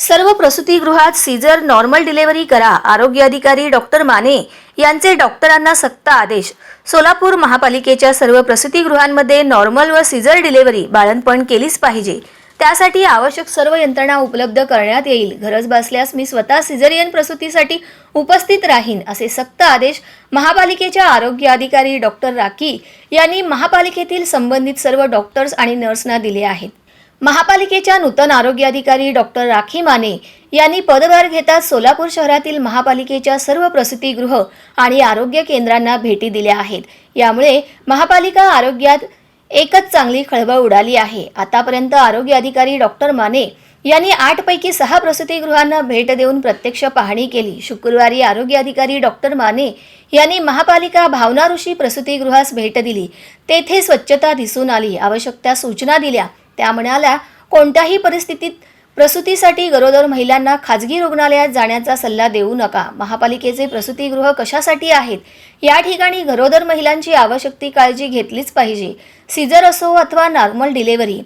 सर्व प्रसूतीगृहात Caesar normal delivery करा आरोग्य अधिकारी डॉक्टर माने यांचे डॉक्टरांना सक्त आदेश. सोलापूर महापालिकेच्या सर्व प्रसूतीगृहांमध्ये नॉर्मल व सीझर डिलिव्हरी बाळणपण केलीच पाहिजे. त्यासाठी आवश्यक सर्व यंत्रणा उपलब्ध करण्यात येईल. गरज भासल्यास मी स्वतः सिझरियन प्रसूतीसाठी उपस्थित राहीन असे सक्त आदेश महापालिकेच्या आरोग्य अधिकारी डॉक्टर राकी यांनी महापालिकेतील संबंधित सर्व डॉक्टर्स आणि नर्सना दिले आहेत. महापालिकेच्या नूतन आरोग्य अधिकारी डॉक्टर राखी माने यांनी पदभार घेताच सोलापूर शहरातील महापालिकेच्या सर्व प्रसूतीगृह आणि आरोग्य केंद्रांना भेटी दिल्या आहेत. यामुळे महापालिका आरोग्यात एकच चांगली खळबळ उडाली आहे. आतापर्यंत आरोग्य अधिकारी डॉक्टर माने यांनी आठपैकी सहा प्रसूतीगृहांना भेट देऊन प्रत्यक्ष पाहणी केली. शुक्रवारी आरोग्य अधिकारी डॉक्टर माने यांनी महापालिका भावना ऋषी प्रसूतीगृहास भेट दिली. तेथे स्वच्छता दिसून आली. आवश्यक त्या सूचना दिल्या. त्या म्हणाल्या कोणत्याही परिस्थितीत प्रसूतीसाठी गरोदर महिलांना खाजगी रुग्णालयात जाण्याचा सल्ला देऊ नका. महापालिकेचे प्रसूतीगृह कशासाठी आहेत? या ठिकाणी गरोदर महिलांची आवश्यक ती काळजी घेतलीच पाहिजे. सीझर असो अथवा नॉर्मल डिलेव्हरी.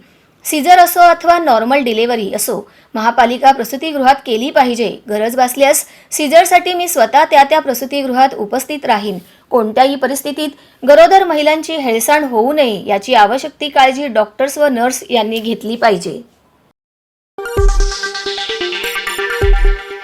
सीझर असो अथवा नॉर्मल डिलेव्हरी असो महापालिका प्रसूतीगृहात केली पाहिजे. गरज भासल्यास सीझरसाठी मी स्वतः त्या त्या प्रसूतीगृहात उपस्थित राहीन. कोणत्याही परिस्थितीत गरोदर महिलांची हेळसांड होऊ नये याची आवश्यक ती काळजी डॉक्टर्स व नर्स यांनी घेतली पाहिजे.